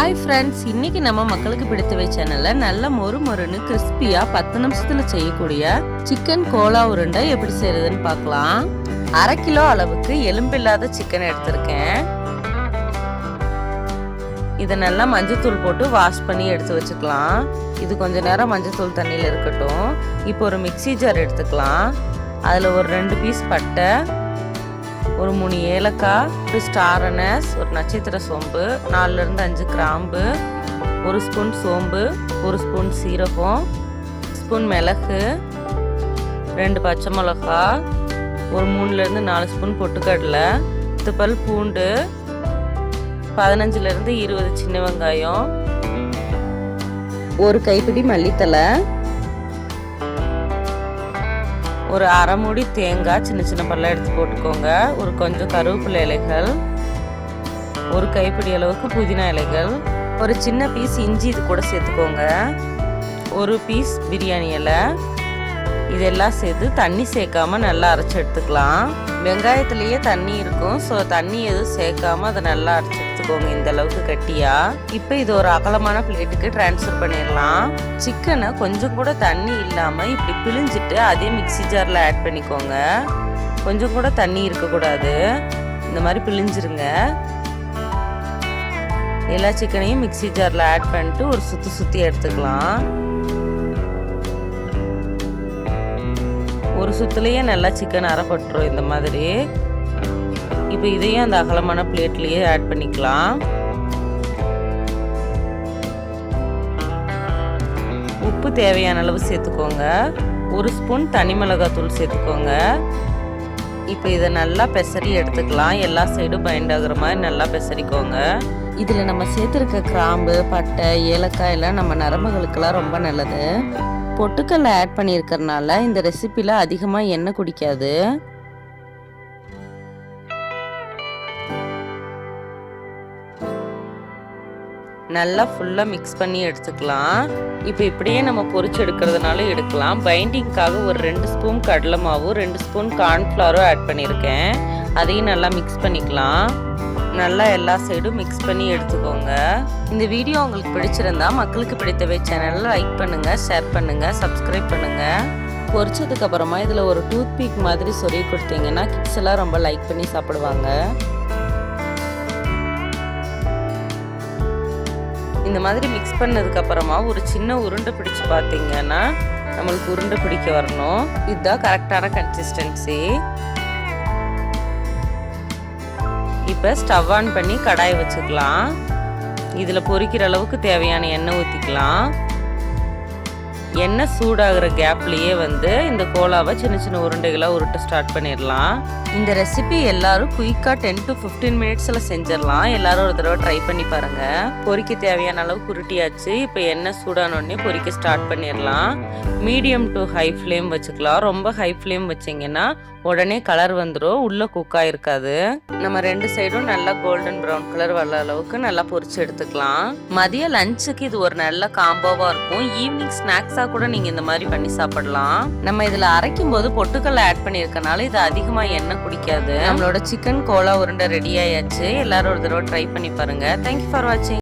Hi friends இன்னைக்கு நம்ம மக்களுக்கு பிடித்தவை சேனல்ல நல்ல மொறு மொறுன்னு கிறிஸ்பியா பத்து நிமிஷத்துல செய்யக்கூடிய சிக்கன் கோலா உருண்டை எப்படி செய்யறதுன்னு பார்க்கலாம். அரை கிலோ அளவுக்கு எலும்பில்லாத சிக்கன் எடுத்திருக்கேன். இதை நல்லா மஞ்சத்தூள் போட்டு வாஷ் பண்ணி எடுத்து வச்சுக்கலாம். இது கொஞ்ச நேரம் மஞ்சத்தூள் தண்ணியில் இருக்கட்டும். இப்போ ஒரு மிக்ஸி ஜார் எடுத்துக்கலாம். அதில் ஒரு ரெண்டு பீஸ் பட்டை ஒரு மூணு ஏலக்காய் ஒரு ஸ்டார் அனஸ் ஒரு நட்சத்திர சோம்பு நாலுலேருந்து அஞ்சு கிராம்பு ஒரு ஸ்பூன் சோம்பு ஒரு ஸ்பூன் சீரகம் ஸ்பூன் மிளகு ரெண்டு பச்சை மிளகா ஒரு மூணுலேருந்து நாலு ஸ்பூன் பொட்டுக்கடலை பத்துப்பல் பூண்டு பதினஞ்சுலேருந்து இருபது சின்ன வெங்காயம் ஒரு கைப்பிடி மல்லித்தலை ஒரு அரை மூடி தேங்காய் சின்ன சின்ன பல்ல எடுத்து போட்டுக்கோங்க. ஒரு கொஞ்சம் கருவேப்பிலை இலைகள் ஒரு கைப்பிடி அளவுக்கு புதினா இலைகள் ஒரு சின்ன பீஸ் இஞ்சி இது கூட சேர்த்துக்கோங்க. ஒரு பீஸ் பிரியாணி இலை இதெல்லாம் சேர்த்து தண்ணி சேர்க்காம நல்லா அரைச்சி எடுத்துக்கலாம். வெங்காயத்துலேயே தண்ணி இருக்கும். ஸோ தண்ணி எதுவும் சேர்க்காம அதை நல்லா அரைச்சி எடுத்துக்கோங்க. இந்த அளவுக்கு கட்டியா? இப்போ இது ஒரு அகலமான பிளேட்டுக்கு டிரான்ஸ்ஃபர் பண்ணிடலாம். சிக்கனை கொஞ்சம் கூட தண்ணி இல்லாமல் இப்படி பிழிஞ்சிட்டு அதே மிக்ஸி ஜாரில் ஆட் பண்ணிக்கோங்க. கொஞ்சம் கூட தண்ணி இருக்கக்கூடாது. இந்த மாதிரி பிழிஞ்சிருங்க. எல்லா சிக்கனையும் மிக்ஸி ஜாரில் ஆட் பண்ணிட்டு ஒரு சுற்றி சுற்றி எடுத்துக்கலாம். ஒரு சுத்துலேயே நல்லா சிக்கன் அரைப்பட்டுரும் இந்த மாதிரி. இப்போ இதையும் அந்த அகலமான பிளேட்லேயே ஆட் பண்ணிக்கலாம். உப்பு தேவையான அளவு சேர்த்துக்கோங்க. ஒரு ஸ்பூன் தனி மிளகாத்தூள் சேர்த்துக்கோங்க. இப்போ இதை நல்லா பெசரி எடுத்துக்கலாம். எல்லா சைடும் பைண்ட் ஆகுற மாதிரி நல்லா பெசரிக்கோங்க இதில் நம்ம சேர்த்துருக்க கிராம்பு பட்டை ஏலக்காய் எல்லாம் நம்ம நரம்புகளுக்கெல்லாம் ரொம்ப நல்லது. பொட்டுக்கல்ல ஆட் பண்ணியிருக்கறனால இந்த ரெசிப்பியில் அதிகமாக எண்ணெய் குடிக்காது. நல்லா ஃபுல்லாக மிக்ஸ் பண்ணி எடுத்துக்கலாம். இப்போ இப்படியே நம்ம பொறிச்சு எடுக்கிறதுனால எடுக்கலாம். பைண்டிங்க்காக ஒரு ரெண்டு ஸ்பூன் கடலை மாவும் ரெண்டு ஸ்பூன் கார்ன்ஃப்ளவரும் ஆட் பண்ணியிருக்கேன். அதையும் நல்லா மிக்ஸ் பண்ணிக்கலாம். நல்லா எல்லா சைடும் மிக்ஸ் பண்ணி எடுத்துக்கோங்க. இந்த வீடியோ உங்களுக்கு பிடிச்சிருந்தா மக்களுக்கு பிடித்தவை சேனலில் லைக் பண்ணுங்கள் ஷேர் பண்ணுங்கள் சப்ஸ்கிரைப் பண்ணுங்கள் பொரிச்சதுக்கப்புறமா இதில் ஒரு டூத் பீக் மாதிரி சொல்லி கொடுத்தீங்கன்னா கிட்ஸ் எல்லாம் ரொம்ப லைக் பண்ணி சாப்பிடுவாங்க. இந்த மாதிரி மிக்ஸ் பண்ணதுக்கப்புறமா ஒரு சின்ன உருண்டை பிடிச்சி பார்த்தீங்கன்னா நம்மளுக்கு உருண்டை பிடிக்க வரணும். இதுதான் கரெக்டான கன்சிஸ்டன்சி இப்போ ஸ்டவ் ஆன் பண்ணி கடாய் வச்சுக்கலாம். இதில் பொரிக்கிற அளவுக்கு தேவையான எண்ணெய் ஊற்றிக்கலாம் எண்ணெய் சூடாகிற கேப்லேயே வந்து இந்த கோலாவை சின்ன சின்ன உருண்டைகளாக உருட்ட ஸ்டார்ட் பண்ணிடலாம். இந்த ரெசிபி எல்லாரும் குயிக்காக டென் டு ஃபிஃப்டீன் மினிட்ஸில் செஞ்சிடலாம். எல்லாரும் ஒரு தடவை ட்ரை பண்ணி பாருங்கள் பொரிக்க தேவையான அளவுக்கு உருட்டியாச்சு. இப்போ எண்ணெய் சூடானோடனே பொரிக்க ஸ்டார்ட் பண்ணிடலாம். மீடியம் டு ஹை ஃப்ளேம் வச்சுக்கலாம். ரொம்ப ஹை ஃப்ளேம் வச்சிங்கன்னா உடனே கலர் வந்துடும் உள்ளே குக்காக இருக்காது நம்ம ரெண்டு சைடும் நல்லா கோல்டன் ப்ரௌன் கலர் வர அளவுக்கு நல்லா பொரிச்சு எடுத்துக்கலாம். மதிய லஞ்சுக்கு இது ஒரு நல்ல காம்போவாக இருக்கும். ஈவினிங் ஸ்நாக்ஸாக கூட நீங்கள் இந்த மாதிரி பண்ணி சாப்பிடலாம். நம்ம இதில் அரைக்கும் போது பொட்டுக்கல்ல ஆட் பண்ணியிருக்கனால இது அதிகமாக எண்ணெய் குடிக்காது. நம்மளோட சிக்கன் கோலா உருண்டை ரெடி ஆயாச்சு. எல்லாரும் ஒரு தடவை ட்ரை பண்ணி பாருங்க. தேங்க்யூ ஃபார் வாட்சிங்